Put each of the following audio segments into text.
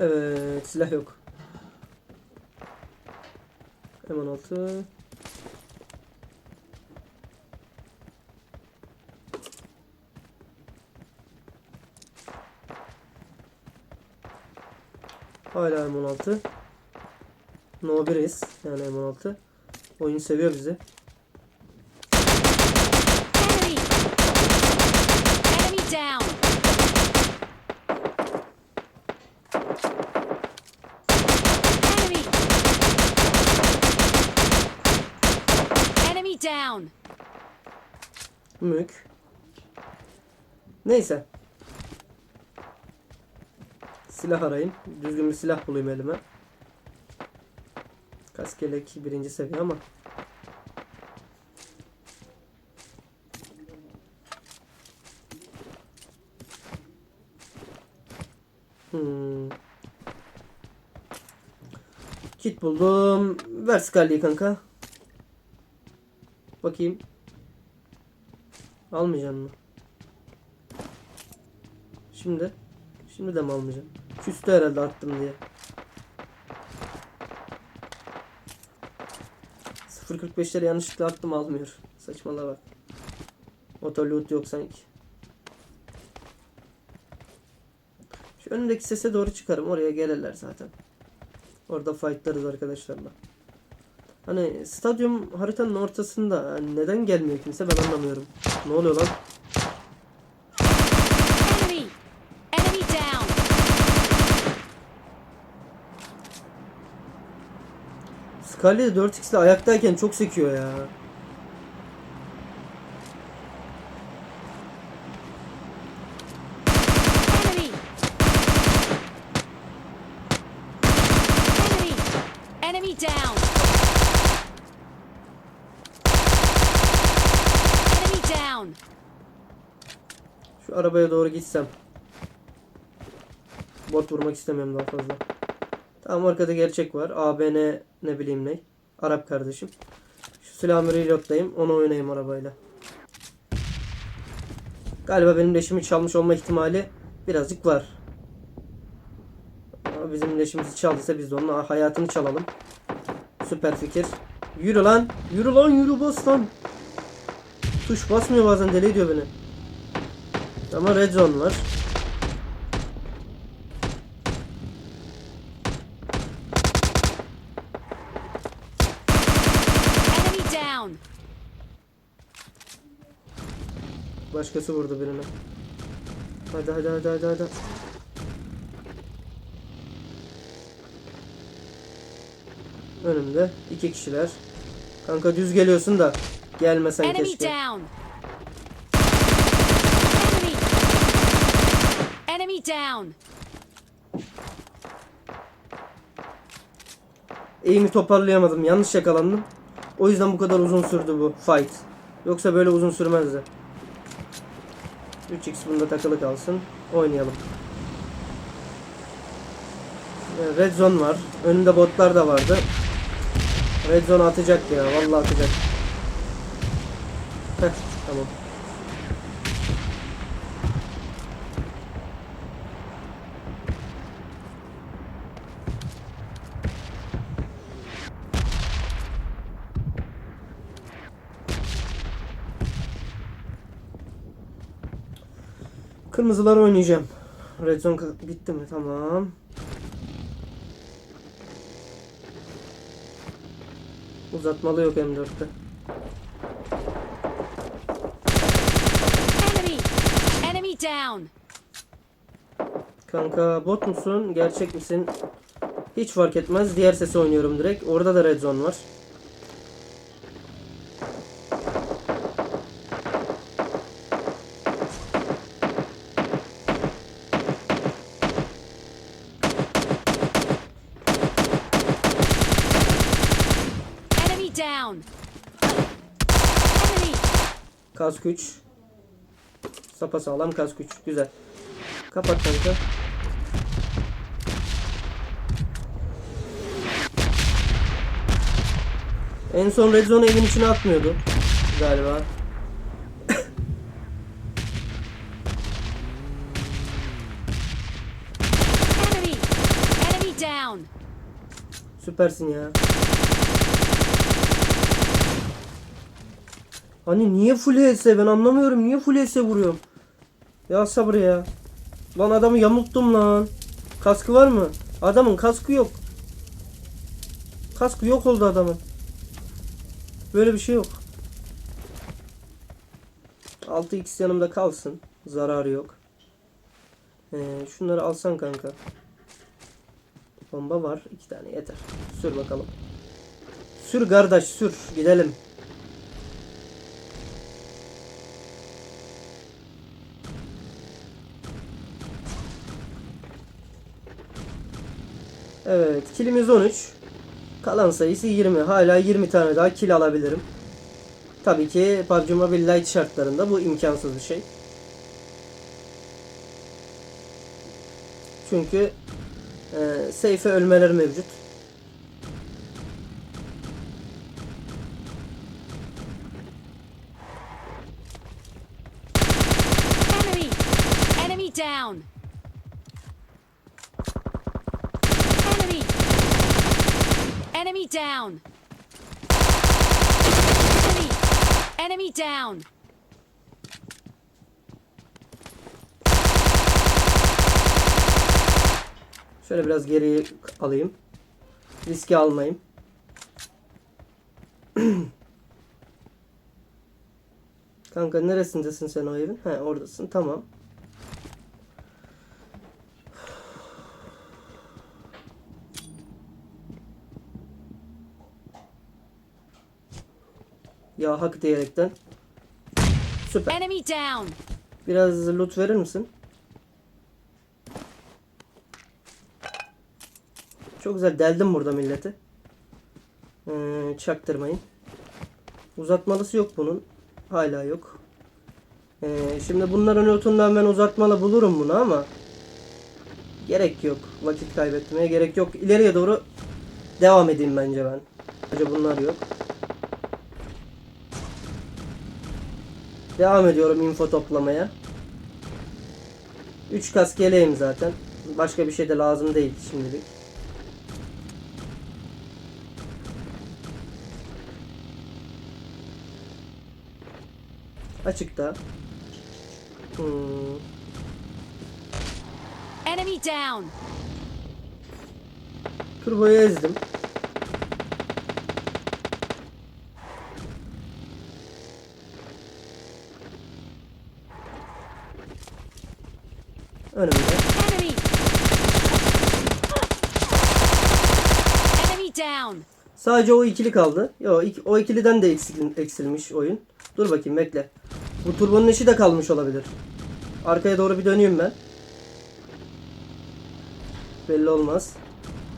Evet silah yok. M16. Hala M16. No 1'iz yani M16. Oyun seviyor bizi. Enemy! Enemy down! Enemy! Enemy down! Mük. Neyse. Silah arayayım. Düzgün bir silah bulayım elime. Kaskelek birinci seviye ama. Hmm. Kit buldum. Ver Scully'yi kanka. Bakayım. Almayacaksın mı? Şimdi. Şimdi de mi almayacaksın? Küstü herhalde attım diye. 0.45'leri yanlışlıkla attım almıyor. Saçmalığa bak. Motor loot yok sanki. Şu önündeki sese doğru çıkarım. Oraya gelirler zaten. Orada fightlarız arkadaşlarla. Hani stadyum haritanın ortasında hani neden gelmiyor kimse ben anlamıyorum. Ne oluyor lan? Enemy! Enemy down! Scully de 4x ile ayaktayken çok sekiyor ya. Enemy down! Enemy down! Şu arabaya doğru gitsem. Bot vurmak istemiyorum daha fazla. Tamam arkada gerçek var. ABN ne bileyim ne. Arap kardeşim. Şu silahımı reloadlayayım. Onu oynayayım arabayla. Galiba benim leşimi çalmış olma ihtimali birazcık var. Ama bizim leşimizi çaldıysa biz de onun hayatını çalalım. Süper fikir. Yürü lan. Yürü lan yürü bas lan. Tuş basmıyor bazen deli ediyor beni. Ama red zone var. Enemy down! Başkası vurdu birini. Hadi hadi hadi hadi hadi. Önümde iki kişiler. Kanka düz geliyorsun da gelmesen Enemy keşke. down! Enemy! Enemy down! Eğimi toparlayamadım. Yanlış yakalandım. O yüzden bu kadar uzun sürdü bu fight. Yoksa böyle uzun sürmezdi. 3x bunda takılı kalsın. Oynayalım. Red zone var. Önünde botlar da vardı. Red zone atacak ya. Vallahi atacak. Heh, tamam. Kırmızılar oynayacağım. Red zone bitti mi? Tamam. Uzatmalı yok M4'te. Enemy! Enemy down! Kanka bot musun? Gerçek misin? Hiç fark etmez. Diğer sesi oynuyorum direkt. Orada da red zone var. Kask 3. Sapa sağlam kask 3. Güzel. Kapat kanka. En son red zone evin içine atmıyordu. Galiba. Süpersin ya. Hani niye full HS ben anlamıyorum. Niye full HS vuruyorum? Ya sabır ya. Lan adamı yamulttum lan. Kaskı var mı? Adamın kaskı yok. Kaskı yok oldu adamın. Böyle bir şey yok. 6x yanımda kalsın. Zararı yok. Ee, şunları alsan kanka. Bomba var. iki tane yeter. Sür bakalım. Sür kardeş sür. Gidelim. Evet. Kilimiz 13. Kalan sayısı 20. Hala 20 tane daha kil alabilirim. Tabii ki PUBG Mobile Lite şartlarında bu imkansız bir şey. Çünkü e, seyfe ölmeleri mevcut. Enemy! Enemy down! Enemy! Enemy down! Enemy! Enemy down! Şöyle biraz geriye alayım. Riski almayayım. Kanka neresindesin sen o evin? He oradasın tamam. Ya hak diyerekten. Süper. Enemy down! Biraz loot verir misin? Çok güzel deldim burada milleti. Ee, çaktırmayın. Uzatmalısı yok bunun. Hala yok. Ee, şimdi bunların lootundan ben uzatmalı bulurum bunu ama gerek yok. Vakit kaybetmeye gerek yok. İleriye doğru devam edeyim bence ben. Bence bunlar yok. Devam ediyorum info toplamaya. 3 kask yeleğim zaten. Başka bir şey de lazım değil şimdilik. Açıkta. Hmm. Enemy down! Turboyu ezdim. Önümde. Enemy! Enemy down! Sadece o ikili kaldı. Yo, ik- o ikiliden de eksil- eksilmiş oyun. Dur bakayım bekle. Bu turbonun işi de kalmış olabilir. Arkaya doğru bir döneyim ben. Belli olmaz.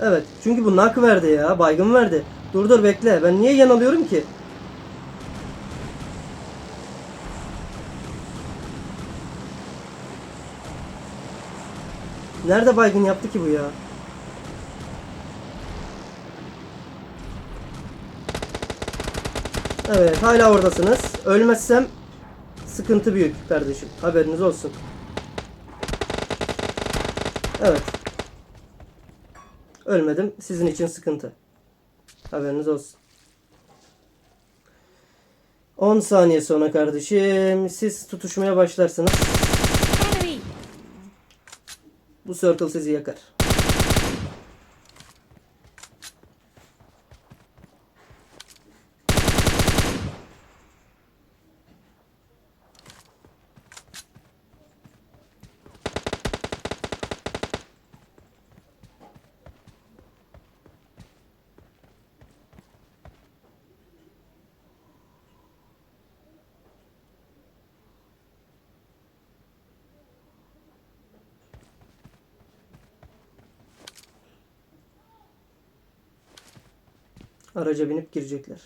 Evet. Çünkü bu nak verdi ya. Baygın verdi. Dur dur bekle. Ben niye yanılıyorum ki? Nerede baygın yaptı ki bu ya? Evet hala oradasınız. Ölmezsem sıkıntı büyük kardeşim. Haberiniz olsun. Evet. Ölmedim. Sizin için sıkıntı. Haberiniz olsun. 10 saniye sonra kardeşim siz tutuşmaya başlarsınız. Bu circle sizi yakar. Araca binip girecekler.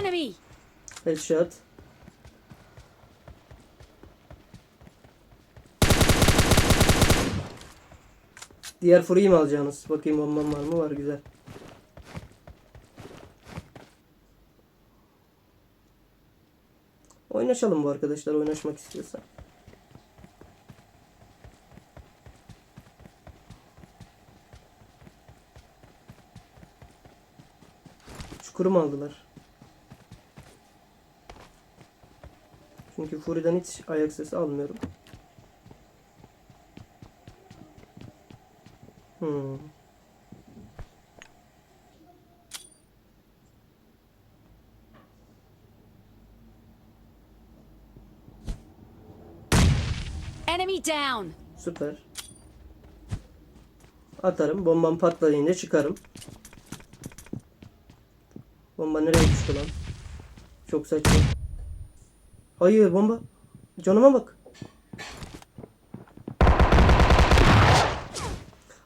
Enemy! Headshot. Diğer furuyu mu alacaksınız? Bakayım bombam var mı? Var güzel. Oynaşalım bu arkadaşlar oynaşmak istiyorsa. Çukuru mu aldılar? Çünkü Fury'den hiç ayak sesi almıyorum. Hmm. Enemy down. Süper. Atarım. Bombam patlayınca çıkarım. Bomba nereye düştü lan? Çok saçma. Hayır bomba. Canıma bak.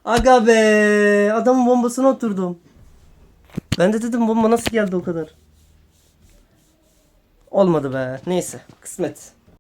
Aga be. Adamın bombasına oturdum. Ben de dedim bomba nasıl geldi o kadar. Olmadı be. Neyse. Kısmet.